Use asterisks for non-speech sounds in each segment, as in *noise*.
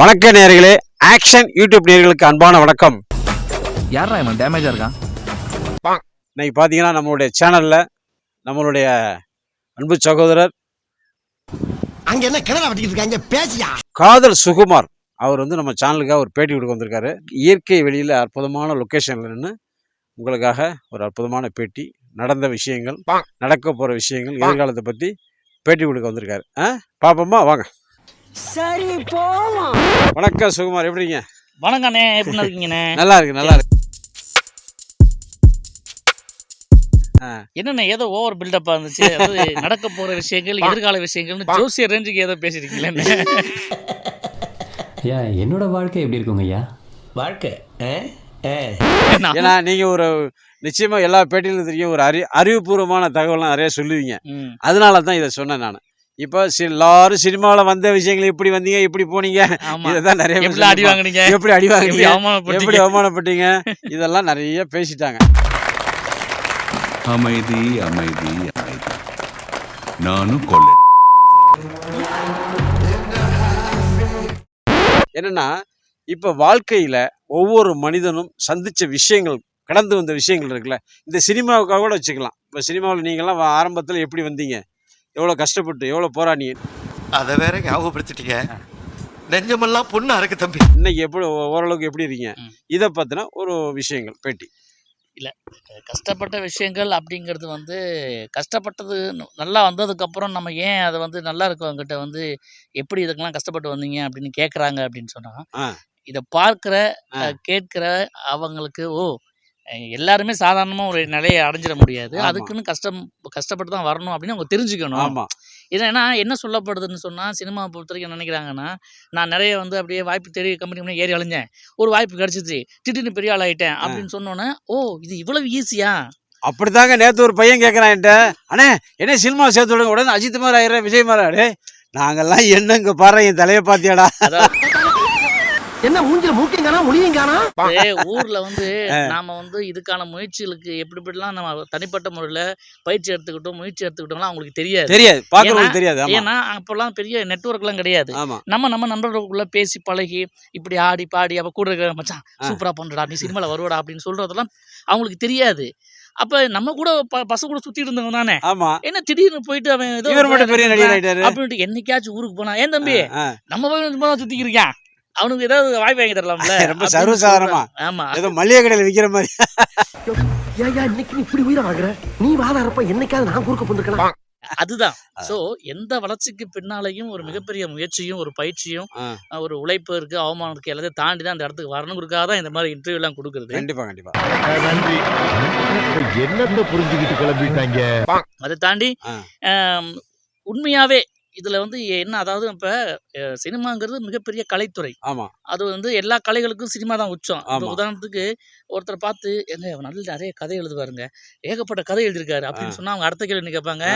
வணக்க நேயர்களே action YouTube நேயர்களுக்கு அன்பான வணக்கம். யாரா இவன்? டேமேஜா இருக்கான்? இன்னைக்கு பார்த்தீங்கன்னா நம்மளுடைய சேனல்ல நம்மளுடைய அன்பு சகோதரர் அங்க என்ன கிணறு வெட்டிக்கிட்டு இருக்காங்க? பேசியா? காதல் சுகுமார். அவர் வந்து நம்ம சேனலுக்காக ஒரு பேட்டி கொடுக்க வந்திருக்காரு. இயற்கை வெளியில் அற்புதமான லொக்கேஷனில் நின்று உங்களுக்காக ஒரு அற்புதமான பேட்டி நடந்த விஷயங்கள் நடக்க போகிற விஷயங்கள் எதிர்காலத்தை பற்றி பேட்டி கொடுக்க வந்திருக்காரு. ஆ? பாப்போமா? வாங்க. சரி போவோம். வணக்கம் சுகுமார். எப்படிங்க வணக்கண்ணே. எப்படி இருக்கீங்கண்ணே? நல்லா இருக்கு நல்லா இருக்கு. என்னண்ணே ஏதோ ஓவர் பில்டப்பா இருந்துச்சு. அதாவது நடக்க போற விஷயங்கள் எதிர்கால விஷயங்கள்னு ஜோசிய ரேஞ்சுக்கு ஏதோ பேசிருக்கீங்களே ஐயா என்னோட வாழ்க்கை எப்படி இருக்குங்க ஐயா? வாழ்க்கை ஏன்னா நீங்கள் ஒரு நிச்சயமாக எல்லா பேட்டியிலும் தெரியும் ஒரு அறி அறிவுபூர்வமான தகவலாம் நிறைய சொல்லுவீங்க. அதனால தான் இதை சொன்னேன் நான். இப்போ சி- எல்லாரும் சினிமாவில் வந்த விஷயங்கள் எப்படி வந்தீங்க எப்படி போனீங்க? ஆமா. இதை தான் நிறைய எப்படி அடி. வாங்குனீங்க? எப்படி அடி எப்படி வாங்குனீங்க எப்படி அவமானப்பட்டீங்க? இதெல்லாம் நிறைய பேசிட்டாங்க. அமைதி அமைதி அமைதி. நானும் கொள்ளடி என்னன்னா இப்போ வாழ்க்கையில ஒவ்வொரு மனிதனும் சந்திச்ச விஷயங்கள் கடந்து வந்த விஷயங்கள் இருக்குல்ல இந்த சினிமாவுக்காக கூட வச்சுக்கலாம். இப்போ சினிமாவில் நீங்கள்லாம் ஆரம்பத்தில் எப்படி வந்தீங்க? எவ்வளோ கஷ்டப்பட்டு எவ்வளோ போராடிங்க அதை வேற ஞாபகப்படுத்திட்டீங்க நெஞ்சமெல்லாம் பொண்ணா இருக்கு தம்பி இன்னைக்கு எப்படி ஓ- ஓரளவுக்கு எப்படி இருக்கீங்க. இதை பற்றின ஒரு விஷயங்கள் பேட்டி கஷ்டப்பட்ட விஷயங்கள் அப்படிங்கிறது வந்து கஷ்டப்பட்டது நல்லா வந்ததுக்கு அப்புறம் நம்ம ஏன் அதை வந்து நல்லா இருக்கவங்ககிட்ட வந்து எப்படி இதுக்கெல்லாம் கஷ்டப்பட்டு வந்தீங்க அப்படின்னு கேட்குறாங்க அப்படின்னு சொன்னா ஆ. இதை பார்க்குற. கேட்குற அவங்களுக்கு ஓ எல்லாருமே சாதாரணமா ஒரு நிலையை அடைஞ்சிட முடியாது. அதுக்குன்னு கஷ்டம் கஷ்டப்பட்டு தான் வரணும் அப்படின்னு அவங்க தெரிஞ்சுக்கணும். ஆமா. ஏன்னா என்ன சொல்லப்படுதுன்னு சொன்னால் சினிமா பொறுத்த வரைக்கும் நினைக்கிறாங்கன்னா நான் நிறைய வந்து அப்படியே வாய்ப்பு தேடி கம்பெனி பண்ணி ஏறி அழிஞ்சேன் ஒரு வாய்ப்பு கிடச்சிச்சு. திடீர்னு பெரிய ஆள் ஆயிட்டேன் அப்படின்னு சொன்னோன்னே ஓ இது இவ்வளவு ஈஸியா அப்படித்தாங்க நேத்து ஒரு பையன் கேட்குறான் என்கிட்ட. அண்ணே என்ன சினிமா சேர்த்து விடுங்க. உடனே அஜித் மாதிரி ஆயிடுறேன் விஜய் மாதிரி ஆயிடு நாங்கெல்லாம் என்னங்க பாரு என் தலையை பாத்தியாடா அதாவது என்ன மூஞ்சில மூக்கையும் காணா முடியும் காணா ஊர்ல வந்து நாம வந்து இதுக்கான முயற்சிகளுக்கு எப்படி எப்படிலாம் நம்ம தனிப்பட்ட முறையில் பயிற்சி எடுத்துக்கிட்டோம் முயற்சி எடுத்துக்கிட்டோம்லாம் அவங்களுக்கு தெரியாது. தெரியாது. பாக்குறவங்களுக்கு தெரியாது. ஆமா. ஏன்னா அப்போல்லாம் பெரிய நெட்ஒர்க்லாம் கிடையாது. நம்ம நம்ம நண்பர்களுக்குள்ள பேசி பழகி இப்படி ஆடி பாடி அப்ப கூட இருக்கிற மச்சான் சூப்பரா பண்றடா நீ சினிமால வருவடா அப்படின்னு சொல்றதெல்லாம் அவங்களுக்கு தெரியாது. அப்ப நம்ம கூட ப- பசங்க கூட சுத்திட்டு இருந்தவங்க தானே. ஆமா. என்ன திடீர்னு போயிட்டு அவன் ஏதோ இவர் மட்டும் பெரிய நடிகர் ஆயிட்டாரு. அப்படின்ட்டு என்னைக்காச்சும் ஊருக்கு போனா ஏன் தம்பி நம்ம போய் சும்மா சுத்திக்கு இருக்கான்? அவனுக்கு ஏதாவது வாய்ப்பு வாங்கி தரலாம்ல? *laughs* ரொம்ப சர்வசாதாரணமா. ஆமா. ஏதோ மளிகை கடையில் விற்கிற மாதிரி. ஏயா இன்னைக்கு நீ இப்படி உயிரை வாங்குற நீ வாதாரப்ப என்னைக்காவது நான் குறுக்க போந்துருக்கலாம் அதுதான். சோ எந்த வளர்ச்சிக்கு பின்னாலையும் ஒரு மிகப்பெரிய முயற்சியும் ஒரு பயிற்சியும் ஒரு உழைப்பு இருக்கு அவமானம் இருக்கு எல்லாத்தையும் தாண்டி தான் அந்த இடத்துக்கு வரணுங்கிறதுக்காக தான் இந்த மாதிரி இன்டர்வியூ எல்லாம் கொடுக்குறது. கண்டிப்பா கண்டிப்பா. நன்றி. என்னத்தை புரிஞ்சுக்கிட்டு கிளம்பிட்டாங்க? அதை தாண்டி உண்மையாவே இதுல வந்து என்ன அதாவது இப்ப சினிமாங்கிறது மிகப்பெரிய கலைத்துறை. ஆமா. அது வந்து எல்லா கலைகளுக்கும் சினிமா தான் உச்சம். உதாரணத்துக்கு ஒருத்தரை பார்த்து எங்க நல்ல நிறைய கதை எழுதுவாருங்க. ஏகப்பட்ட கதை எழுதியிருக்காரு அப்படின்னு சொன்னா அவங்க அடுத்த கேள்வி கேட்பாங்க.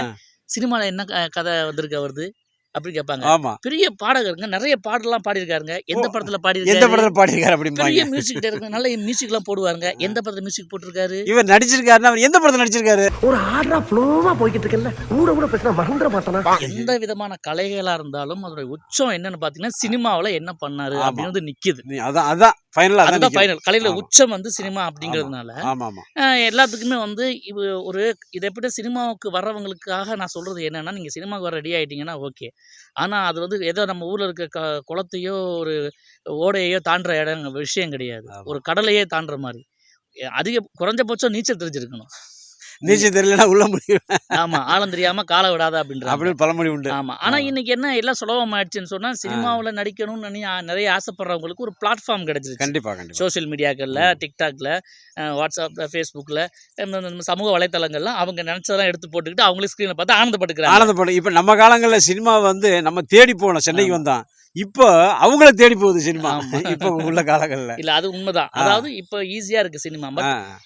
சினிமால என்ன கதை வந்திருக்கு அவருது? அப்படின்னு கேட்பாங்க ஆமா. பெரிய பாடகருங்க. நிறைய பாடலாம் பாடியிருக்காருங்க. எந்த படத்துல எந்த பாடியிருக்காரு படத்துல பாடியிருக்காரு பெரிய அப்படிம்பாங்க மியூசிக் டைரக்டர் நல்ல மியூசிக் எல்லாம் போடுவாருங்க. எந்த படத்துல மியூசிக் போட்டிருக்காரு? இவர் நடிச்சிருக்காருன்னா அவர் எந்த படத்துல நடிச்சிருக்காரு? ஒரு ஆர்டரா ஃப்ளோவா போய்கிட்டு இருக்கல கூட கூட பேசினா மறந்துட மாட்டானா? எந்த விதமான கலைகளா இருந்தாலும் அதோட உச்சம் என்னன்னு பாத்தீங்கன்னா சினிமாவுல என்ன பண்ணாரு. அப்படின்னு வந்து நிக்குது. அதான் அதான். ஃபைனலா அதான் அதுதான் நிக்கும். ஃபைனல் கலையில. உச்சம் வந்து சினிமா அப்படிங்கிறதுனால எல்லாத்துக்குமே வந்து இது ஒரு இதை எப்படி சினிமாவுக்கு வர்றவங்களுக்காக நான் சொல்றது என்னன்னா நீங்க சினிமாவுக்கு வர ரெடி ஆயிட்டீங்கன்னா ஓகே ஆனா அது வந்து ஏதோ நம்ம ஊர்ல இருக்க க குளத்தையோ ஒரு ஓடையோ தாண்டுற இடம் விஷயம் கிடையாது. ஒரு கடலையே தாண்டுற மாதிரி. அதிக குறைஞ்சபட்சம் நீச்சல் தெரிஞ்சிருக்கணும். நீச்சல் தெரியலன்னா உள்ள முடியும். ஆமா ஆழம் தெரியாம காலை விடாத அப்படின்ற அப்படின்னு பழமொழி உண்டு. ஆமா ஆனா. இன்னைக்கு என்ன எல்லாம் சுலபம் ஆயிடுச்சுன்னு சொன்னா சினிமாவுல நடிக்கணும்னு நிறைய ஆசைப்படுறவங்களுக்கு ஒரு பிளாட்ஃபார்ம் கிடைச்சிருச்சு. கண்டிப்பா கண்டிப்பா. சோஷியல் மீடியாக்கள்ல டிக்டாக்ல வாட்ஸ்அப்ல ஃபேஸ்புக்கில் சமூக வலைத்தளங்கள்லாம் அவங்க நினைச்சதெல்லாம் எடுத்து போட்டுக்கிட்டு அவங்களே ஸ்க்ரீனை பார்த்து ஆனந்தப்பட்டுக்கிறாங்க ஆனந்தப்படும் இப்ப நம்ம காலங்கள்ல சினிமா வந்து நம்ம தேடி போனோம் சென்னைக்கு ஆமா. இப்போ அவங்கள தேடி போகுது சினிமா. இப்ப உள்ள காலங்கள்ல. இல்ல அது உண்மைதான். அதாவது இப்ப ஈஸியா இருக்கு சினிமா.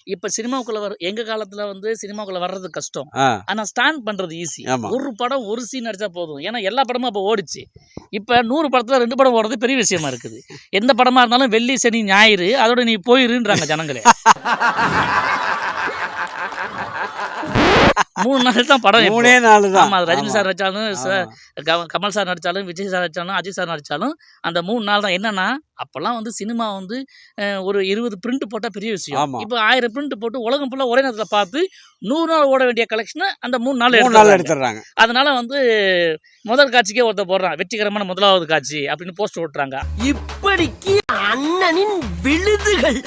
இப்ப சினிமாவுக்குள்ள வர எங்க காலத்துல வந்து சினிமாக்குள்ள வர்றது கஷ்டம். ஆனா ஸ்டாண்ட் பண்றது ஈஸி. ஒரு படம் ஒரு சீன் நடிச்சா போதும். ஏன்னா எல்லா படமும் அப்ப ஓடிச்சு. இப்ப நூறு படத்துல ரெண்டு படம் ஓடுறது பெரிய விஷயமா இருக்குது. எந்த படமா இருந்தாலும் வெள்ளி சனி ஞாயிறு அதோட நீ போயிருன்றாங்க ஜனங்களே. *laughs* மூணு நாள் தான் படம் மூணே. நாள் தான். ஆமா அது ரஜினி சார். க- கமல் சார் நடிச்சாலும் விஜய் சார் நடிச்சாலும் அஜித் சார் நடிச்சாலும் அந்த மூணு நாள் தான். என்னன்னா அப்போல்லாம் வந்து சினிமா வந்து ஒரு இருபது பிரிண்ட் போட்டால் பெரிய விஷயம். இப்போ ஆயிரம் பிரிண்ட் போட்டு உலகம் ஃபுல்லாக ஒரே நேரத்தில் பார்த்து நூறு நாள் ஓட வேண்டிய கலெக்ஷனை அந்த மூணு நாள் மூணு நாள் எடுத்துடுறாங்க. எடுத்துடுறாங்க. அதனால வந்து முதல் காட்சிக்கே ஒருத்த போடுறான். வெற்றிகரமான முதலாவது காட்சி அப்படின்னு போஸ்ட் ஓட்டுறாங்க இப்படிக்கு அண்ணனின் விழுதுகள்.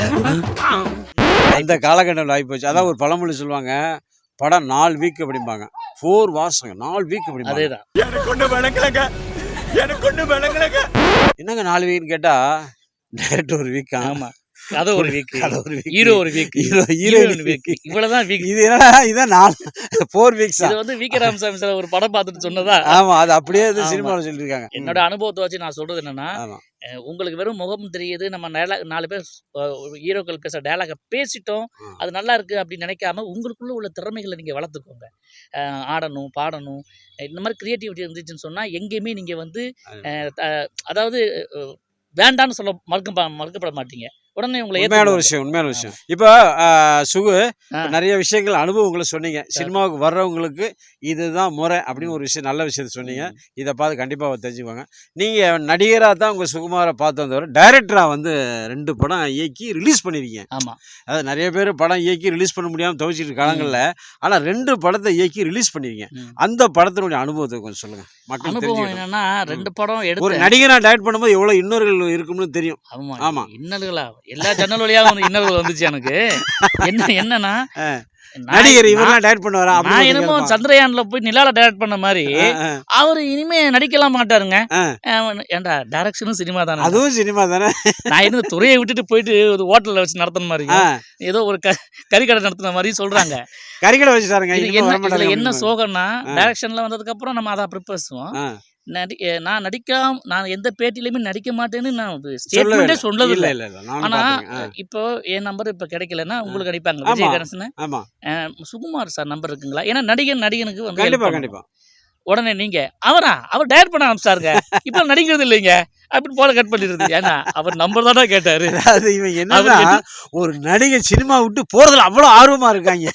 அந்த காலகட்டம் ஆகி போச்சு அதான் ஒரு பழமொழி சொல்லுவாங்க. படம் நாலு வீக் அப்படிம்பாங்க. ஃபோர் வாசங்க நாலு வீக் அப்படிம்பாங்க. அதேதான். எனக்கு ஒண்ணு விளங்கலங்க. எனக்கு ஒண்ணு விளங்கலங்க. என்னங்க நாலு வீக்னு கேட்டா டேரக்ட் ஒரு வீக் ஆமா. கதை ஒரு வீக் கதை ஒரு week. ஹீரோ ஒரு வீக் ஹீரோ ஹீரோயின் வீக் இவ்வளவுதான் வீக் இது என்னடா இதான் நாலு ஃபோர் வீக்ஸா இது வந்து வி கே ராமசாமி சார் ஒரு படம் பார்த்துட்டு சொன்னதா? ஆமா அது அப்படியே ஆமா. சினிமாவில் சொல்லியிருக்காங்க. என்னோட அனுபவத்தை வச்சு நான் சொல்றது என்னன்னா உங்களுக்கு வெறும் முகம் தெரியுது நம்ம நாலு பேர் ஹீரோக்கள் பேசுற டயலாக பேசிட்டோம். அது நல்லா இருக்கு அப்படின்னு நினைக்காம உங்களுக்குள்ள உள்ள திறமைகளை நீங்க வளர்த்துக்கோங்க. ஆடணும் பாடணும் இந்த மாதிரி கிரியேட்டிவிட்டி இருந்துச்சுன்னு சொன்னா எங்கேயுமே நீங்க வந்து அதாவது வேண்டான்னு சொல்ல மறுக்க மறுக்கப்பட மாட்டீங்க. உடனே உங்களை உண்மையான ஒரு. விஷயம் உண்மையான விஷயம். இப்போ சுகு நிறைய விஷயங்கள் அனுபவங்களை சொன்னீங்க. சினிமாவுக்கு வர்றவங்களுக்கு இதுதான் முறை அப்படின்னு ஒரு விஷயம் நல்ல விஷயத்த சொன்னீங்க. இதை பார்த்து கண்டிப்பாக தெரிஞ்சுக்குவாங்க. நீங்கள் நடிகராக தான் உங்கள் சுகுமாரை பார்த்து வந்தவர். டைரக்டராக வந்து ரெண்டு படம் இயக்கி ரிலீஸ் பண்ணியிருக்கீங்க ஆமா. அதாவது நிறைய பேர் படம் இயக்கி ரிலீஸ் பண்ண முடியாமல் தவிச்சிட்டு காலங்களில் ஆனால் ரெண்டு படத்தை இயக்கி ரிலீஸ் பண்ணியிருக்கீங்க. அந்த படத்தினுடைய அனுபவத்தை கொஞ்சம் சொல்லுங்கள் மக்கள் அனுபவம் என்னன்னா ரெண்டு படம் ஒரு எடுத்து நடிகராக டைரக்ட் பண்ணும்போது எவ்வளோ இன்னொருகள் இருக்கும்னு தெரியும். ஆமா ஆமா. இன்னல்களா? எல்லா ஜன்னல் வழியா வந்து இன்னல்கள் வந்துச்சு எனக்கு. *laughs* என்ன என்னன்னா நடிகர் இவரெல்லாம் டைரக்ட் பண்ணுவாரா நான் என்னமோ சந்திரயான்ல போய் நிலால டைரக்ட் பண்ண மாதிரி அவர் இனிமே நடிக்கலாம் மாட்டாருங்க. ஏன்டா டைரக்ஷனும் சினிமா தானே. அதுவும் சினிமா தானே. நான் என்ன துறையை விட்டுட்டு போயிட்டு ஒரு ஹோட்டல்ல வச்சு நடத்தின மாதிரி. ஏதோ ஒரு கறிக்கடை நடத்தின மாதிரி சொல்றாங்க. கறிக்கடை இனிமே என்ன. சோகம்னா. டைரக்ஷன்ல வந்ததுக்கு அப்புறம் நம்ம அதை அப்படி பேசுவோம். நடி நான் நடிக்காம நான் எந்த பேட்டிலையுமே நடிக்க மாட்டேன்னு நான் ஸ்டேட்மெண்ட்டே. சொன்னது இல்ல ஆனா. இப்போ என் நம்பர் இப்ப கிடைக்கலன்னா உங்களுக்கு அடிப்பாங்க. விஜய் கணேசன் சுகுமார் சார் நம்பர் இருக்குங்களா? ஏன்னா நடிகன் நடிகனுக்கு வந்து கண்டிப்பா. கண்டிப்பா. உடனே நீங்க அவரா? அவர் டயர் பண்ண ஆரம்பிச்சாருங்க. இப்ப நடிக்கிறது இல்லைங்க. அப்படின்னு போல கட் பண்ணிடுறது. ஏன்னா அவர் நம்பர் தானே கேட்டாரு. அதாவது இவன் என்னன்னா அவர் ஒரு நடிகை சினிமா விட்டு போறதுல அவ்வளவு ஆர்வமா இருக்காங்க.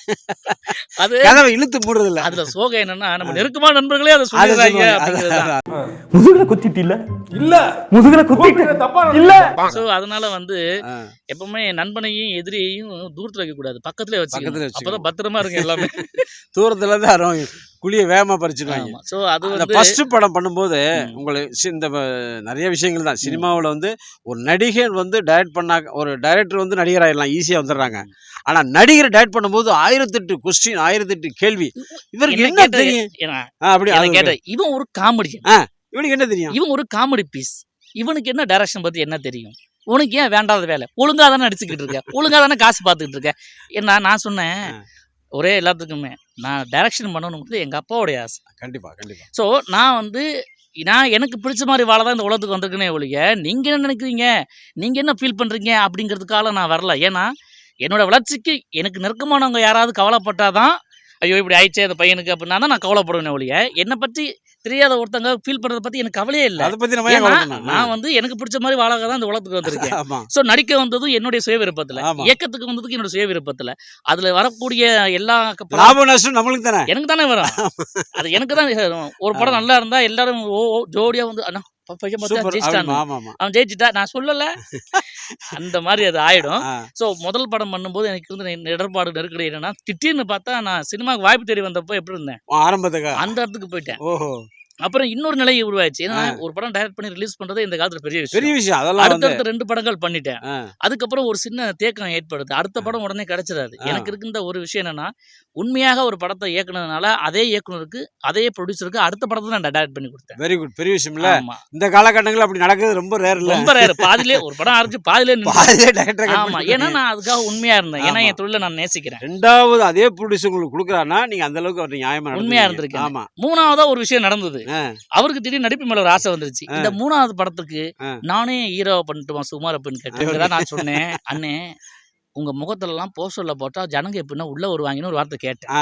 அது கதவை இழுத்து மூடுறது இல்ல அதுல சோகம் என்னன்னா நம்ம நெருக்கமான நண்பர்களே அதை அதை சொல்லிடுறாங்க முதுகுல குத்திட்டு இல்ல? இல்ல. முதுகுல குத்திட்டு தப்பா இல்ல? ஸோ அதனால வந்து. எப்பவுமே நண்பனையும் எதிரியையும் தூரத்துல வைக்க கூடாது பக்கத்துல வச்சுக்கணும். அப்பதான் பத்திரமா இருக்கு எல்லாமே. தூரத்துல இருந்து யாரும் குழிய வேகமா பறிச்சிருவாங்க ஸோ அது அந்த ஃபர்ஸ்ட் படம் பண்ணும்போது. உங்களுக்கு இந்த நிறைய விஷயங்கள் தான். சினிமாவில் வந்து ஒரு நடிகர் வந்து டைரக்ட் பண்ணா ஒரு டைரக்டர் வந்து நடிகர் ஆயிடலாம் ஈஸியாக வந்துடுறாங்க. ஆனா நடிகர் டைரக்ட் பண்ணும்போது ஆயிரத்தெட்டு கொஸ்டின் ஆயிரத்தெட்டு கேள்வி. இவருக்கு என்ன தெரியும்? ஆ, அப்படி அது கேட்ட இவன் ஒரு காமெடி இவனுக்கு என்ன தெரியும்? இவன் ஒரு காமெடி பீஸ் இவனுக்கு என்ன டைரக்ஷன் பத்தி என்ன தெரியும்? உனக்கு ஏன் வேண்டாத வேலை? ஒழுங்கா தானே நடிச்சுக்கிட்டு இருக்க? ஒழுங்கா தானே காசு பார்த்துக்கிட்டு இருக்க? என்ன நான் சொன்னேன் ஆ. ஒரே எல்லாத்துக்குமே. நான் டைரக்ஷன் பண்ணணுங்கிறது எங்க அப்பாவுடைய ஆசை. கண்டிப்பா கண்டிப்பா. ஸோ நான் வந்து நான் எனக்கு பிடிச்ச மாதிரி வாழ தான் இந்த உலகத்துக்கு வந்திருக்கேனே ஒழிய நீங்கள் என்ன நினைக்கிறீங்க? நீங்கள் என்ன ஃபீல் பண்ணுறீங்க அப்படிங்கிறதுக்காக நான் வரல. ஏன்னா என்னோட வளர்ச்சிக்கு எனக்கு நெருக்கமானவங்க யாராவது கவலைப்பட்டாதான் ஐயோ இப்படி ஆயிடுச்சே அந்த பையனுக்கு அப்படின்னா தான் நான் கவலைப்படுவேனே ஒழிய என்னை பற்றி தெரியாத ஒருத்தங்க ஃபீல் பண்ணுறத பற்றி எனக்கு கவலையே இல்லை. அதை பத்தி நம்ம கவலைப்படணும்? நான் வந்து எனக்கு பிடிச்ச மாதிரி வாழாக தான் இந்த உலகத்துக்கு வந்திருக்கேன். *laughs* ஸோ நடிக்க வந்ததும் என்னுடைய சுய விருப்பத்தில். இயக்கத்துக்கு வந்ததுக்கு என்னோட சுய விருப்பத்தில் அதில் வரக்கூடிய எல்லா க- லாப நஷ்டம் நம்மளுக்கு தானே? எனக்கு தானே வரும். அது எனக்கு தான். ஒரு படம் நல்லா இருந்தா எல்லாரும் ஓ ஜோடியா வந்து அண்ணா அவன் ஜெயிச்சிட்டா? நான் சொல்லல. *laughs* அந்த மாதிரி அது ஆயிடும். ஸோ முதல் படம் பண்ணும்போது எனக்கு இருந்த இடர்பாடு நெருக்கடி என்னன்னா திடீர்னு பார்த்தா நான் சினிமாவுக்கு வாய்ப்பு தேடி வந்தப்போ எப்படி இருந்தேன்? ஆரம்பத்துக்கு? அந்த இடத்துக்கு போயிட்டேன். ஓஹோ. அப்புறம் இன்னொரு நிலை உருவாச்சு. ஏன்னா. ஒரு படம் டைரக்ட் பண்ணி ரிலீஸ் பண்றது இந்த காலத்துல பெரிய பெரிய விஷயம். விஷயம் அதெல்லாம் அடுத்தடுத்த ரெண்டு படங்கள் பண்ணிட்டேன். அதுக்கப்புறம் ஒரு சின்ன தேக்கம் ஏற்படுது. அடுத்த படம் உடனே கிடைச்சிடாது. எனக்கு இருக்கின்ற ஒரு விஷயம் என்னன்னா உண்மையாக ஒரு படத்தை இயக்குனதுனால அதே இயக்குனருக்கு அதே ப்ரொடியூசருக்கு அடுத்த படத்தை நான் டைரக்ட் பண்ணி கொடுத்தேன். வெரி குட் பெரிய விஷயம் இல்ல. இந்த காலகட்டங்கள் அப்படி நடக்கிறது ரொம்ப ரேர் ரொம்ப ரேர் பாதிலே ஒரு படம் ஆரம்பிச்சு பாதிலே cut ஆமா. ஏன்னா நான் அதுக்காக உண்மையா இருந்தேன். ஏன்னா. என் தொழிலை நான் நேசிக்கிறேன். ரெண்டாவது அதே ப்ரொடியூசர் உங்களுக்கு கொடுக்குறாருன்னா நீங்க அந்த அளவுக்கு அவர் நியாயமா உண்மையா. இருந்திருக்கேன். ஆமா. மூணாவதா ஒரு விஷயம் நடந்தது. அவருக்கு திடீர்னு நடிப்பு மேல ஒரு ஆசை வந்துருச்சு. இந்த மூணாவது படத்துக்கு. நானே ஹீரோ பண்ணிட்டுமா சுமார் அப்படின்னு கேட்டு நான் சொன்னேன் அண்ணே உங்க முகத்துல எல்லாம் போஸ்டர்ல போட்டா ஜனங்க எப்படின்னா உள்ள வருவாங்கன்னு ஒரு வார்த்தை கேட்டேன்.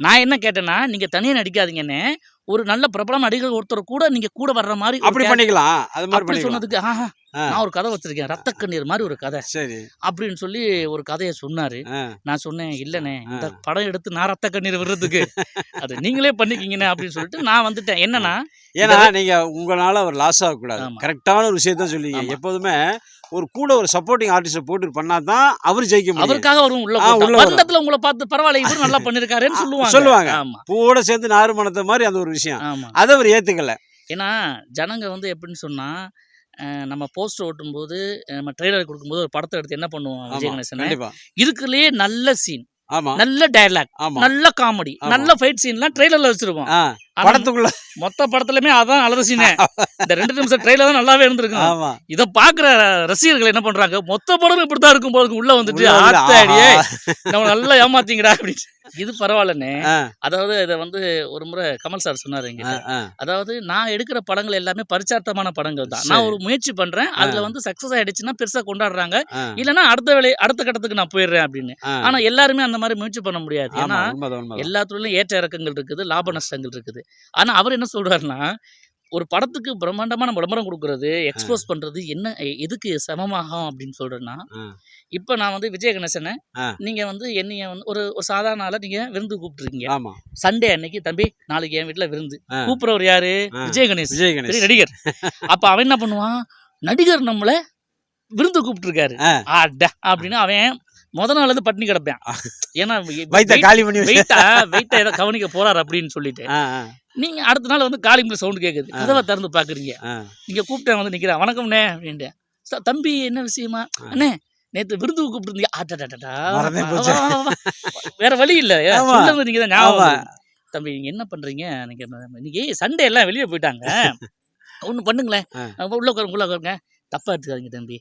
நான் என்ன கேட்டேன்னா நீங்க தனியா நடிக்காதீங்கன்னு ஒரு நல்ல பிரபலம் நடிகர் ஒருத்தர் கூட நீங்க கூட வர்ற மாதிரி அப்படி பண்ணிக்கலாம். அது மாதிரி சொன்னதுக்கு ஆஹா. நான் ஒரு கதை வச்சிருக்கேன். ரத்த கண்ணீர் மாதிரி ஒரு கதை. சரி. அப்படின்னு சொல்லி ஒரு கதையை சொன்னாரு. நான் சொன்னேன் இல்லனே இந்த. படம் எடுத்து நான் ரத்த கண்ணீர் விடுறதுக்கு. அது நீங்களே பண்ணிக்கிங்கண்ணே அப்படின்னு சொல்லிட்டு நான் வந்துட்டேன். என்னன்னா ஏன்னா நீங்க உங்களால ஒரு லாஸ் ஆகக்கூடாது. கரெக்டான ஒரு விஷயத்த சொல்லிங்க. எப்போதுமே ஒரு கூட ஒரு சப்போர்ட்டிங் ஆர்டிஸ்ட் போட்டு பண்ணாதான் அவர் ஜெயிக்க முடியும். அவருக்காக வரும் உள்ள உள்ள உங்களை பார்த்து பரவாயில்ல இவரு நல்லா பண்ணிருக்காருன்னு சொல்லுவாங்க. சொல்லுவாங்க. பூவோட சேர்ந்து நாறு மணத்த மாதிரி அந்த ஒரு விஷயம். ஆமா. அதை அவர் ஏத்துக்கல. ஏன்னா ஜனங்க வந்து எப்படின்னு சொன்னா அஹ், நம்ம போஸ்டர் ஓட்டும்போது அஹ், நம்ம ட்ரெய்லர் கொடுக்கும்போது ஒரு படத்தை எடுத்து என்ன பண்ணுவோம் விஜய் கணேசன்? இதுக்குள்ளேயே நல்ல சீன் நல்ல டயலாக் நல்ல காமெடி. நல்ல ஃபைட் சீன்லாம் ட்ரெய்லர்ல வச்சிருப்போம். படத்துக்குள்ள. மொத்த படத்துலயுமே அதான் நல்ல சீனே. இந்த ரெண்டு நிமிஷம் ட்ரெய்லர் தான் நல்லாவே இருந்திருக்கும். ஆமா. இத பாக்குற ரசிகர்கள் என்ன பண்றாங்க? மொத்த படம் இப்படித்தான் இருக்கும் போது உள்ள வந்துட்டு ஆத்தாடியே. நம்ம நல்லா ஏமாத்தீங்கடா அப்படின்னு இது பரவாயில்லண்ணே. அதாவது இதை வந்து ஒரு முறை கமல் சார் சொன்னாரு ஆ. அதாவது நான் எடுக்கிற படங்கள் எல்லாமே பரிச்சார்த்தமான படங்கள் தான். நான் ஒரு முயற்சி பண்றேன். அதுல வந்து சக்சஸ் ஆயிடுச்சுன்னா பெருசா கொண்டாடுறாங்க. இல்லைன்னா அடுத்த வேலை அடுத்த கட்டத்துக்கு நான் போயிடுறேன் அப்படின்னு. ஆனா எல்லாருமே அந்த மாதிரி முயற்சி பண்ண முடியாது. ஏன்னா உண்மைதான் உண்மைதான். எல்லா துறையிலும் ஏற்ற இறக்கங்கள் இருக்குது லாப நஷ்டங்கள் இருக்குது. ஆனா அவர் என்ன சொல்றாருன்னா ஒரு படத்துக்கு பிரம்மாண்டமான விளம்பரம் கொடுக்கறது எக்ஸ்போஸ் பண்றது என்ன எதுக்கு சமமாகும் அப்படின்னு சொல்றேன்னா. இப்போ நான் வந்து விஜய கணேசனை. நீங்க வந்து என்னைய வந்து ஒரு ஒரு சாதாரண ஆளா நீங்க விருந்து கூப்பிட்டுருக்கீங்க சண்டே அன்னைக்கு தம்பி நாளைக்கு என் வீட்டுல விருந்து. கூப்பிடுறவர் யாரு. விஜய் கணேஷ் விஜய் கணேஷ் நடிகர் *laughs* அப்ப அவன் என்ன பண்ணுவான் நடிகர் நம்மள விருந்து கூப்பிட்டுருக்காரு ஆ. அட அப்படின்னு அவன் முத நாள் இருந்து பட்டினி கிடப்பேன். ஏன்னா காலி பண்ணி வெயிட்டா வெயிட்டா ஏதோ கவனிக்க போறாரு அப்படின்னு சொல்லிட்டு. நீங்க அடுத்த நாள் வந்து காலிங்ல சவுண்ட் கேக்குது. கதவை திறந்து பாக்குறீங்க. நீங்க கூப்பிட்டேன் வந்து நிக்கிறேன். வணக்கம்ண்ணே அப்படின்ட்டு. "ச- தம்பி என்ன விஷயமா. அண்ணே நேத்து விருது கூப்பிட்டுருந்தீங்க அடடடடா. மறந்தே வா, போச்சு. வா, வா, வா. வேற வழி இல்ல. சொல்லுங்க நீங்க தான் ஞாபகம். தம்பி நீங்க என்ன பண்றீங்க? இன்னைக்கு சண்டே எல்லாம் வெளியே போயிட்டாங்க. *laughs* ஒண்ணு பண்ணுங்களேன். உள்ள உட்காருங்க உள்ள உட்காருங்க. தப்பா எடுத்துக்காதீங்க தம்பி.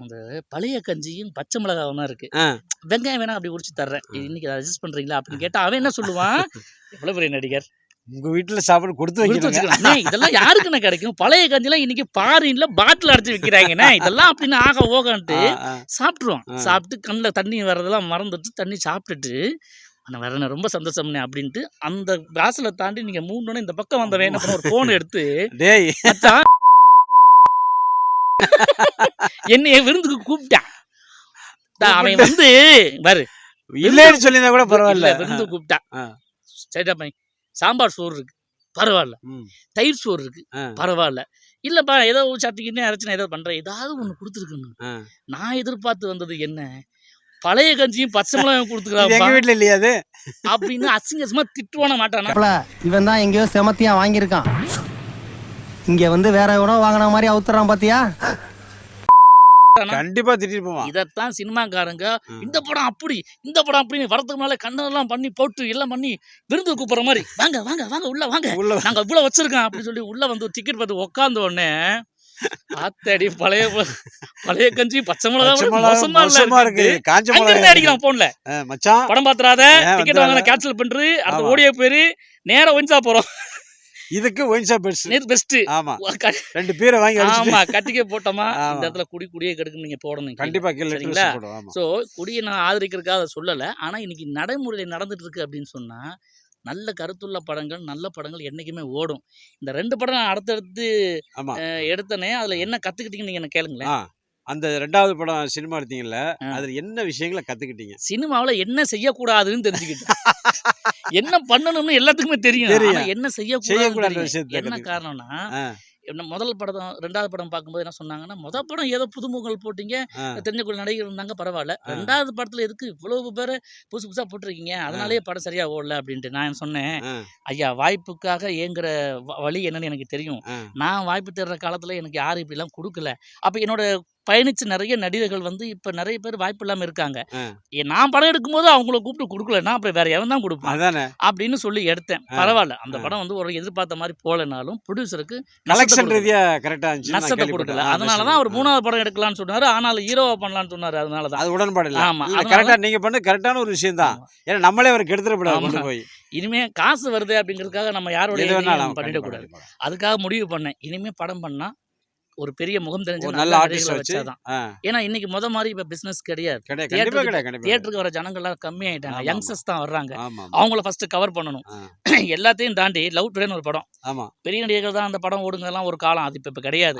இந்த பழைய கஞ்சியும் பச்சை மிளகாவும் தான் இருக்கு. வெங்காயம் வேணா அப்படி உரிச்சு தர்றேன். இன்னைக்கு அட்ஜஸ்ட் பண்றீங்களா அப்படின்னு கேட்டா அவன் என்ன சொல்லுவான்? *laughs* எவ்வளவு பெரிய நடிகர். உங்க வீட்டுல சாப்பாடு கொடுத்து வைக்கிறாங்க. இதெல்லாம் யாருக்குண்ணே கிடைக்கும்? பழைய கஞ்சிலாம் இன்னைக்கு பாரின்ல பாட்டில் அடைச்சு விற்கிறாங்கண்ணே இதெல்லாம் அப்படின்னு ஆக ஓகன்ட்டு. சாப்பிட்ருவோம். சாப்பிட்டு கண்ணில் தண்ணி வர்றதெல்லாம் மறந்துட்டு தண்ணி சாப்பிட்டுட்டு ஆனால் வரண்ணே ரொம்ப சந்தோஷம்ண்ணே அப்படின்ட்டு அந்த வாசலை தாண்டி நீங்கள் மூணு இந்த பக்கம் என்ன பண்ண ஒரு ஃபோன் எடுத்து டேய். என்னைய விருந்துக்கு கூப்பிட்டான். அவன் வந்து பாரு இல்லைன்னு சொல்லியிருந்தா கூட பரவாயில்ல. விருந்து கூப்பிட்டான். சரிடா பையன் சாம்பார் சோறு இருக்கு பரவாயில்ல. தயிர் சோறு இருக்கு. பரவாயில்ல. இல்லப்பா ஏதோ சட்டிக்கிட்டே அரைச்சு நான் ஏதோ பண்றேன். ஏதாவது ஒண்ணு கொடுத்துருக்கணும். நான் எதிர்பார்த்து வந்தது என்ன? பழைய கஞ்சியும் பச்சை மிளகாயும் எங்க கொடுத்துக்கிறாப்பா வீட்டுல இல்லையா அது? அப்படின்னு அசிங்க அசிங்கமா திட்டுவான மாட்டானா? இவன் தான் எங்கேயோ செமத்தியா வாங்கியிருக்கான். இங்க வந்து வேற எவனோ வாங்கின மாதிரி அவுத்துறான் பாத்தியா? கண்டிப்பா திட்டிட்டு போவான். இதைத்தான் சினிமாக்காரங்க. இந்த படம் அப்படி இந்த படம் அப்படின்னு வரதுக்கு முன்னால கண்ணெல்லாம் பண்ணி போட்டு எல்லாம் பண்ணி விருந்து கூப்பிடுற மாதிரி வாங்க வாங்க வாங்க உள்ள வாங்க. நாங்க இவ்வளவு வச்சிருக்கோம் அப்படின்னு சொல்லி உள்ள வந்து டிக்கெட் பார்த்து உட்கார்ந்த உடனே ஆத்தாடி பழைய பழைய கஞ்சி பச்சை மிளகா மோசமா இருக்கு. காஞ்ச மிளகா அடிக்கிறான் போன்ல மச்சான். படம் பாத்துறாத டிக்கெட் வந்துடாத? வாங்க கேன்சல் பண்றது அடுத்த ஆமா. ஓடிய போயிரு நேரா ஒன்சா போறோம். இதுக்கு ஒயின் ஷாப் பெருசு நேத்து பெஸ்ட் ஆமா. ரெண்டு பேரை வாங்கி ஆமா கட்டிக்க போட்டோமா. *laughs* இந்த இடத்துல குடி குடியே கெடுக்கும் நீங்க போடணும். கண்டிப்பா சரிங்களா? ஸோ குடியை நான் ஆதரிக்கிறதுக்காக அதை சொல்லலை. ஆனால் இன்னைக்கு நடைமுறையில் நடந்துட்டு இருக்கு அப்படின்னு சொன்னால் நல்ல கருத்துள்ள படங்கள் நல்ல படங்கள் என்றைக்குமே ஓடும். இந்த ரெண்டு படம் நான் அடுத்தடுத்து எடுத்தனே அதில் என்ன கற்றுக்கிட்டீங்கன்னு நீங்கள் என்ன கேளுங்களேன். அந்த ரெண்டாவது படம் சினிமா எடுத்தீங்கல்ல. அதுல என்ன விஷயங்களை கத்துக்கிட்டீங்க? சினிமாவில் என்ன செய்யக்கூடாதுன்னு தெரிஞ்சுக்கிட்டேன். *laughs* என்ன பண்ணணும்னு எல்லாத்துக்குமே தெரியும். என்ன செய்யக்கூடாத விஷயத்தை என்ன. காரணம்னா என்ன முதல் படம் ரெண்டாவது படம் பார்க்கும்போது என்ன சொன்னாங்கன்னா முதல் படம் ஏதோ புதுமுகங்கள் போட்டீங்க. தெரிஞ்ச குள்ள நடிகர் இருந்தாங்க பரவாயில்ல. ரெண்டாவது படத்துல எதுக்கு இவ்வளவு பேர் புதுசு புதுசா போட்டிருக்கீங்க? அதனாலேயே படம் சரியா ஓடல அப்படின்ட்டு நான் சொன்னேன் ஐயா வாய்ப்புக்காக ஏங்குற வழி என்னன்னு எனக்கு தெரியும். நான் வாய்ப்பு தேடுற காலத்துல எனக்கு யாரும் இப்படிலாம் கொடுக்கல. அப்ப என்னோட பயணிச்ச நிறைய நடிகர்கள் வந்து இப்ப நிறைய பேர் வாய்ப்பு இல்லாம இருக்காங்க. நான் படம் எடுக்கும்போது அவங்கள கூப்பிட்டு கொடுக்கலன்னா அப்புறம் வேற எவன் தான் கொடுப்பான்? அப்படின்னு சொல்லி எடுத்தேன். பரவாயில்ல அந்த. படம் வந்து ஒரு எதிர்பார்த்த மாதிரி போலனாலும் ப்ரொடியூசருக்கு கலெக்ஷன் ரீதியா கரெக்டா நஷ்டத்தை கொடுக்கல. அதனால தான் அவர் மூணாவது படம் எடுக்கலாம்னு சொன்னாரு. ஆனாலும் ஹீரோவா பண்ணலாம்னு சொன்னாரு. அதனால தான் அது உடன்பாடு ஆமா, கரெக்டா நீங்க பண்ண கரெக்டான ஒரு விஷயம் தான். ஏன்னா நம்மளே அவர் கெடுத்துடக்கூடாது போய். இனிமே காசு வருது அப்படிங்கிறதுக்காக நம்ம யாரோட பண்ணிடக்கூடாது. அதுக்காக முடிவு பண்ணேன். இனிமே படம் பண்ணா ஒரு பெரிய முகம் தெரிஞ்ச நல்ல ஆர்டிஸ்ட் வச்சாதான். ஏன்னா இன்னைக்கு முத மாதிரி இப்ப பிசினஸ் கிடையாது. தியேட்டருக்கு வர ஜனங்கள்லாம் கம்மி ஆயிட்டாங்க யங்ஸ்டர்ஸ் தான் வர்றாங்க. அவங்கள ஃபர்ஸ்ட் கவர் பண்ணணும். *clears throat* எல்லாத்தையும் தாண்டி லவ் டுடேன்னு ஒரு படம். பெரிய நடிகர்கள் தான் அந்த படம் ஓடுங்கலாம் ஒரு காலம். அது இப்ப இப்ப கிடையாது.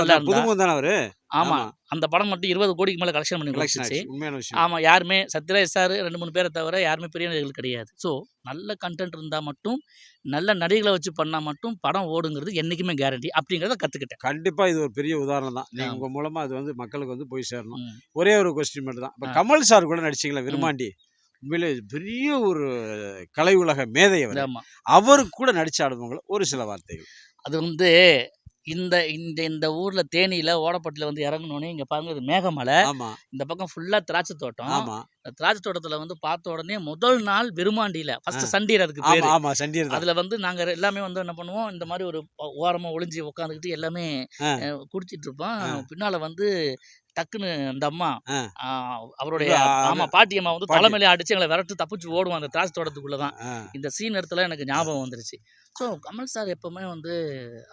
நல்லா இருந்தா. அவரு? ஆமா. அந்த படம் மட்டும் இருபது கோடிக்கு மேல கலெக்ஷன் பண்ணி கலெக்ஷன் கொடுத்துச்சு ஆச்சு உண்மையான விஷயம். ஆமா யாருமே சத்யராஜ் சார் ரெண்டு மூணு பேரை தவிர யாருமே பெரிய நடிகர்கள் கிடையாது. ஸோ நல்ல கண்டென்ட் இருந்தா மட்டும் நல்ல நடிகளை வச்சு பண்ணா மட்டும் படம் ஓடுங்கிறது என்னைக்குமே கேரண்டி அப்படிங்கிறத கத்துக்கிட்டேன். கண்டிப்பா இது ஒரு பெரிய உதாரணம் தான். நீங்க ஆமா. உங்க மூலமா அது வந்து மக்களுக்கு வந்து போய் சேரணும். ஒரே ஒரு கொஸ்டின் மட்டும் தான். இப்ப. கமல் சார் கூட நடிச்சீங்களா? விருமாண்டி உண்மையிலே பெரிய ஒரு கலை உலக மேதை அவர். அவருக்கு கூட நடிச்ச அனுபவங்கள் ஒரு சில வார்த்தைகள். அது வந்து இந்த இந்த இந்த ஊர்ல தேனியில ஓடப்பட்டில வந்து இறங்கணுன்னே இங்க பாருங்க இது மேகமலை. இந்த பக்கம் ஃபுல்லா திராட்சை தோட்டம். ஆமா. திராட்சை தோட்டத்துல வந்து பார்த்த உடனே முதல் நாள் விருமாண்டியில ஃபர்ஸ்ட். சண்டீர் அதுக்கு பேரு. ஆமா சண்டீர் அதுல வந்து நாங்க எல்லாமே வந்து என்ன பண்ணுவோம் இந்த மாதிரி ஒரு ஓரமா ஒளிஞ்சு உட்காந்துக்கிட்டு எல்லாமே குடிச்சிட்டு இருப்போம். பின்னால வந்து டக்குன்னு அந்த அம்மா அவருடைய ஆமா பாட்டி அம்மா வந்து. தலைமையில அடிச்சு எங்களை விரட்டு தப்பிச்சு ஓடுவோம் அந்த திராட்சை தோட்டத்துக்குள்ள தான். ஆ, இந்த சீன் இடத்துல எனக்கு ஞாபகம் வந்துருச்சு. ஸோ கமல் சார் எப்பவுமே வந்து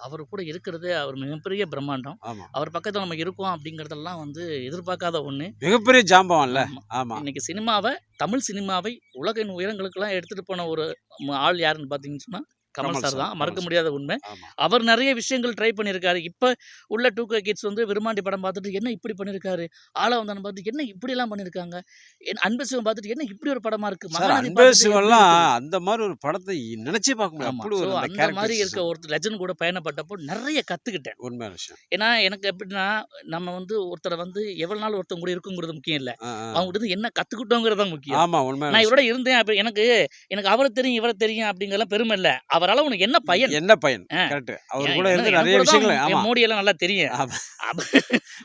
அவர் கூட இருக்கிறது அவர் மிகப்பெரிய பிரம்மாண்டம். அவர் பக்கத்துல நம்ம இருக்கோம் அப்படிங்கறதெல்லாம் வந்து எதிர்பார்க்காத ஒண்ணு. மிகப்பெரிய ஜாம்பவான்ல ஆமா. ஆமா. இன்னைக்கு சினிமாவை தமிழ் சினிமாவை உலகின் உயரங்களுக்கெல்லாம் எடுத்துட்டு போன ஒரு ஆள் யாருன்னு பார்த்தீங்கன்னு சொன்னா கமல் சார் தான். மறக்க. முடியாத உண்மை. அவர் நிறைய விஷயங்கள் ட்ரை பண்ணியிருக்காரு. இப்போ உள்ள டூ கே கிட்ஸ் வந்து விரும்மாண்டி படம் பார்த்துட்டு என்ன இப்படி பண்ணியிருக்காரு? ஆளா வந்தான பார்த்துட்டு என்ன இப்படி எல்லாம் பண்ணியிருக்காங்க அன்பு சிவம் பார்த்துட்டு என்ன இப்படி ஒரு படமா இருக்கு? அன்பே இருக்கு? அந்த மாதிரி ஒரு படத்தை நினைச்சே பார்க்க ஒரு அந்த மாதிரி இருக்க ஒருத்தர் லெஜண்ட் கூட பயணப்பட்டப்போ நிறைய கத்துக்கிட்டேன். உண்மையான விஷயம். ஏன்னா எனக்கு எப்படின்னா நம்ம வந்து ஒருத்தரை வந்து எவ்வளவு நாள் ஒருத்தங்க கூட இருக்குங்கிறது முக்கியம் இல்ல. அவங்க இருந்து என்ன கத்துக்கிட்டோங்கிறது தான் முக்கியம். ஆமா உண்மையான நான். இவரோட இருந்தேன். அப்ப எனக்கு எனக்கு அவரை தெரியும் இவரை தெரியும் அப்படிங்கறதெல்லாம் பெருமை இல்ல. அவரால உனக்கு என்ன பயன்? என்ன பையன். கரெக்ட் அவர் கூட இருந்து நிறைய விஷயங்கள் என் ஆமா. மோடி எல்லாம் நல்லா தெரியும்.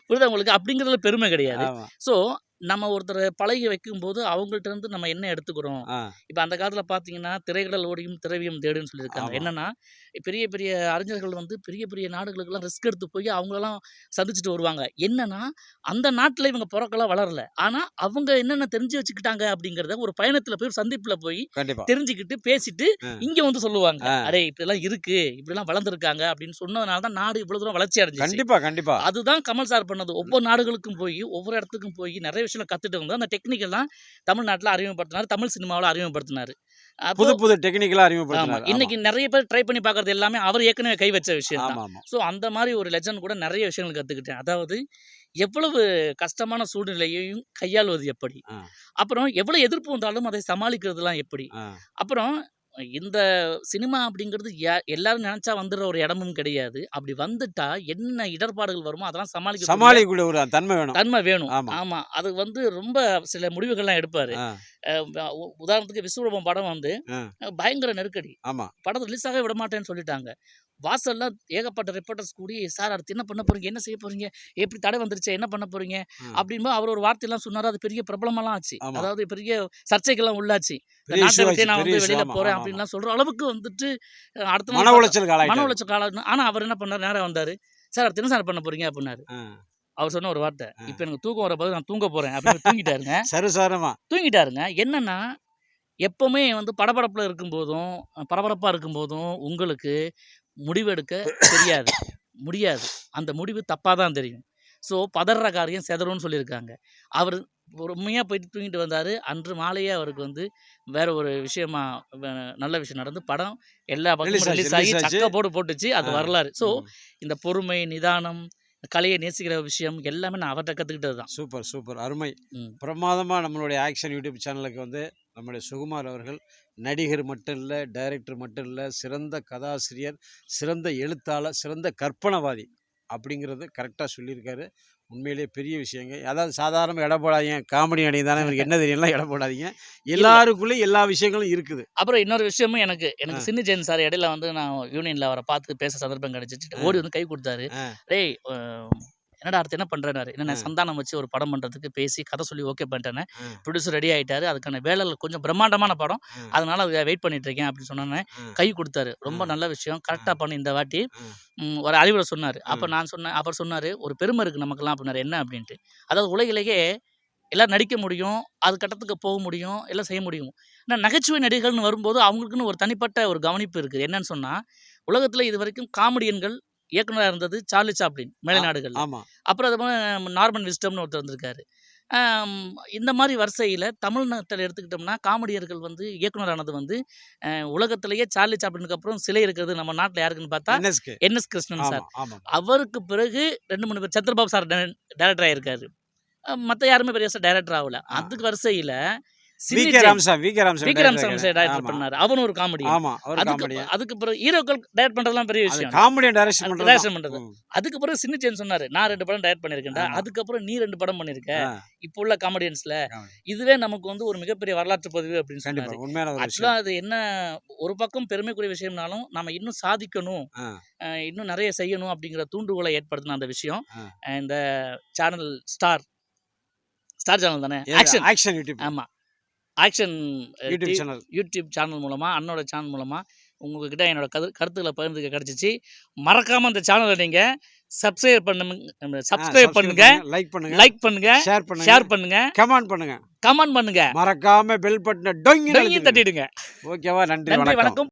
புரியுதா உங்களுக்கு? அப்படிங்கறதுல பெருமை கிடையாது. சோ நம்ம ஒருத்தரை பழகி வைக்கும்போது அவங்கள்ட்ட இருந்து நம்ம என்ன எடுத்துக்கிறோம். இப்ப அந்த காலத்துல பாத்தீங்கன்னா திரைக்கடல் ஓடியும் திரவியம் தேடுன்னு சொல்லியிருக்காங்க. என்னன்னா பெரிய பெரிய அறிஞர்கள் வந்து பெரிய பெரிய நாடுகளுக்கெல்லாம் ரிஸ்க் எடுத்து போய் அவங்களெல்லாம் சந்திச்சுட்டு வருவாங்க. என்னன்னா அந்த நாட்டுல இவங்க பிறக்கலாம் வளரல. ஆனா அவங்க என்னென்ன தெரிஞ்சு வச்சுக்கிட்டாங்க அப்படிங்கறத ஒரு பயணத்துல போய் சந்திப்புல போய் தெரிஞ்சுக்கிட்டு பேசிட்டு. இங்க வந்து சொல்லுவாங்க. அடே இப்படிலாம் இருக்கு. இப்படிலாம் வளர்ந்துருக்காங்க. அப்படின்னு சொன்னதுனால தான் நாடு இவ்வளவு தூரம் வளர்ச்சி அடைஞ்சிச்சு. கண்டிப்பா கண்டிப்பா. அதுதான் கமல் சார் பண்ணது. ஒவ்வொரு நாடுகளுக்கும் போய் ஒவ்வொரு இடத்துக்கும் போய் நிறைய விஷயம் கத்துட்டு வந்து அந்த டெக்னிக் எல்லாம் தமிழ்நாட்டுல அறிமுகப்படுத்தினாரு தமிழ் சினிமாவில் அறிமுகப்படுத்தினாரு. புது புது டெக்னிக்கலா ஆமா. அறிமுகப்படுத்தினார் இன்னைக்கு நிறைய பேர் ட்ரை பண்ணி பார்க்கறது எல்லாமே அவர் ஏற்கனவே கை வச்ச விஷயம் தான் ஸோ அந்த மாதிரி ஒரு லெஜண்ட் கூட நிறைய விஷயங்கள் கத்துக்கிட்டேன். அதாவது எவ்வளவு கஷ்டமான சூழ்நிலையையும் கையாளுவது எப்படி. அப்புறம் எவ்வளவு எதிர்ப்பு வந்தாலும் அதை சமாளிக்கிறதுலாம் எப்படி. அப்புறம் இந்த சினிமா அப்படிங்கிறது எல்லாரும் நினைச்சா வந்துடுற ஒரு இடமும் கிடையாது. அப்படி வந்துட்டா என்ன இடர்பாடுகள் வருமோ அதெல்லாம் சமாளிக்க சமாளிக்கக்கூடிய ஒரு தன்மை வேணும். தன்மை வேணும். ஆமா. ஆமா. அது வந்து ரொம்ப சில முடிவுகள்லாம் எடுப்பாரு. உதாரணத்துக்கு விஸ்வரூபம் படம் வந்து பயங்கர நெருக்கடி. ஆமா. படத்தை ரிலீஸ் ஆக விட மாட்டேன்னு சொல்லிட்டாங்க. வாசல்ல ஏகப்பட்ட ரிப்போர்ட்டர்ஸ் கூடி சார் அடுத்து என்ன பண்ண போறீங்க? என்ன செய்ய போறீங்க? எப்படி தடை வந்துருச்சு? என்ன பண்ண போறீங்க? ம். அப்படின்போது அவர் ஒரு வார்த்தையெல்லாம் சொன்னாரு. அது பெரிய பிரபலமெல்லாம் ஆச்சு. அதாவது பெரிய சர்ச்சைக்கெல்லாம் உள்ளாச்சு. நாட்டை விட்டே நான் வந்து வெளியில போறேன் அப்படின்லாம் சொல்ற அளவுக்கு வந்துட்டு அடுத்த மன உளைச்சலுக்கு மன உளைச்சல் காலம் ஆனா அவர் என்ன பண்ணாரு? நேரம் வந்தாரு. சார் அடுத்து என்ன சார் பண்ண போறீங்க? அப்படின்னாரு. அவர் சொன்ன ஒரு வார்த்தை. இப்போ எனக்கு தூக்கம் வர போது நான் தூங்க போறேன். அப்படின்னு தூங்கிட்டாருங்க. *laughs* சருசாரமா? தூங்கிட்டாருங்க. என்னன்னா எப்பவுமே வந்து படபடப்புல இருக்கும்போதும் பரபரப்பா இருக்கும்போதும் உங்களுக்கு முடிவெடுக்க தெரியாது. முடியாது. அந்த முடிவு தப்பாக தான் தெரியும். ஸோ பதற காரியம் செதறும்னு சொல்லியிருக்காங்க. அவர் பொறுமையாக போயிட்டு தூங்கிட்டு வந்தார். அன்று மாலையே அவருக்கு வந்து வேற ஒரு விஷயமா நல்ல விஷயம் நடந்து. படம் எல்லா பக்கமும் ரிலீஸ் ஆகி. சக்க போட்டு போட்டுச்சு. அது. வரலாறு. ஸோ. இந்த பொறுமை நிதானம் கலையை நேசிக்கிற விஷயம் எல்லாமே நான் அவர்கிட்ட கற்றுக்கிட்டது தான். Super super. அருமை. பிரமாதமாக நம்மளுடைய ஆக்ஷன் யூடியூப் சேனலுக்கு வந்து நம்முடைய சுகுமார் அவர்கள் நடிகர் மட்டும் இல்லை டைரக்டர் மட்டும் இல்லை சிறந்த கதாசிரியர் சிறந்த எழுத்தாளர் சிறந்த கற்பனவாதி அப்படிங்கிறது கரெக்டாக சொல்லியிருக்காரு. உண்மையிலேயே பெரிய விஷயங்க. அதாவது சாதாரண இடம் போடாதீங்க. காமெடி நடிகை தானே. இவருக்கு என்ன தெரியலாம் இடம் போடாதீங்க. எல்லாருக்குள்ளேயும் எல்லா விஷயங்களும் இருக்குது. அப்புறம் இன்னொரு விஷயமும் எனக்கு. எனக்கு. சின்ன ஜெயன் சார் இடையில வந்து நான் யூனியன்ல அவரை பார்த்து பேச சந்தர்ப்பம் கிடைச்சிச்சு. ஓடி வந்து கை கொடுத்தாரு. டேய் என்னடா அடுத்து என்ன பண்றேனாரு என்ன. சந்தானம் வச்சு ஒரு படம் பண்றதுக்கு பேசி கதை சொல்லி ஓகே பண்ணிட்டேன் ஆ. ப்ரொடியூசர் ரெடி ஆயிட்டாரு. அதுக்கான வேலைகள் கொஞ்சம் பிரம்மாண்டமான படம். அதனால அதை வெயிட் பண்ணிட்டு இருக்கேன் அப்படின்னு சொன்னோன்னே. கை கொடுத்தாரு. ரொம்ப. நல்ல விஷயம். கரெக்டா பண்ணி இந்த வாட்டி ஒரு அறிவுரை சொன்னாரு. அப்ப. நான் சொன்னேன் அப்புறம் சொன்னாரு ஒரு பெருமை இருக்கு நமக்கெல்லாம் அப்படின்னாரு. என்ன? அப்படின்ட்டு. அதாவது உலகிலேயே எல்லாம் நடிக்க முடியும் அது கட்டத்துக்கு போக முடியும் எல்லாம் செய்ய முடியும். ஆனால் நகைச்சுவை நடிகர்கள்னு வரும்போது அவங்களுக்குன்னு ஒரு தனிப்பட்ட ஒரு கவனிப்பு இருக்குது. என்னன்னு சொன்னால் உலகத்தில் இது வரைக்கும் காமெடியன்கள் இயக்குனராக இருந்தது சார்லி சாப்ளின் ஆமா. அப்புறம் அது நார்மன் விஸ்டம்னு ஒருத்தர் வந்திருக்காரு. இந்த மாதிரி வரிசையில் தமிழ்நாட்டில் எடுத்துக்கிட்டோம்னா காமெடியர்கள் வந்து இயக்குனரானது வந்து உலகத்திலேயே சார்லி சாப்ளினுக்கு அப்புறம் சிலை இருக்கிறது நம்ம நாட்டில் யாருக்குன்னு பார்த்தா NSK. NS Krishnan sir. அவருக்கு பிறகு ரெண்டு மூணு பேர் சந்திரபாபு சார் டைரக்டர் ஆயிருக்காரு. மற்ற யாருமே பெரிய டைரக்டர் ஆகல. அதுக்கு வரிசையில் வி கே ராமசாமி. பண்ணாரு. அவனும் ஒரு காமெடி ஆமா அவர் காமெடி அதுக்கு பிறகு ஹீரோக்கள் டைரக்ட் பண்றதெல்லாம் பெரிய விஷயம். காமெடியை டைரக்ஷன் பண்றது. பண்றது. அதுக்கு பிறகு சொன்னாரு நான் ரெண்டு படம் டைரக்ட் பண்ணிருக்கேன்டா. அதுக்கப்புறம் நீ ரெண்டு படம் பண்ணிருக்க இப்போ உள்ள காமெடியன்ஸ்ல. இதுவே நமக்கு வந்து ஒரு மிகப்பெரிய வரலாற்று பதிவு அப்படின்னு சொன்னாரு. ஆக்சுவலா அது என்ன ஒரு பக்கம் பெருமைக்குரிய விஷயம்னாலும் நம்ம இன்னும் சாதிக்கணும். இன்னும் நிறைய செய்யணும் அப்படிங்கிற தூண்டுகோலை ஏற்படுத்தின அந்த விஷயம். இந்த சேனல் ஸ்டார் ஸ்டார் சேனல் தானே? Action action YouTube. ஆமா. Action YouTube channel. YouTube channel மூலமா அண்ணோட சேனல் மூலமா உங்ககிட்ட என்னோட கரு கருத்துக்களை பகிர்ந்துக்க கிடைச்சிச்சு. மறக்காம அந்த சேனலை நீங்க சப்ஸ்கிரைப் பண்ணுங்க சப்ஸ்கிரைப் பண்ணுங்க லைக் பண்ணுங்க லைக் பண்ணுங்க ஷேர் பண்ணுங்க ஷேர் பண்ணுங்க கமெண்ட் பண்ணுங்க. கமெண்ட் பண்ணுங்க. மறக்காம பெல் பட்டனை டொங்கி டொங்கி தட்டிடுங்க. ஓகேவா? நன்றி வணக்கம்.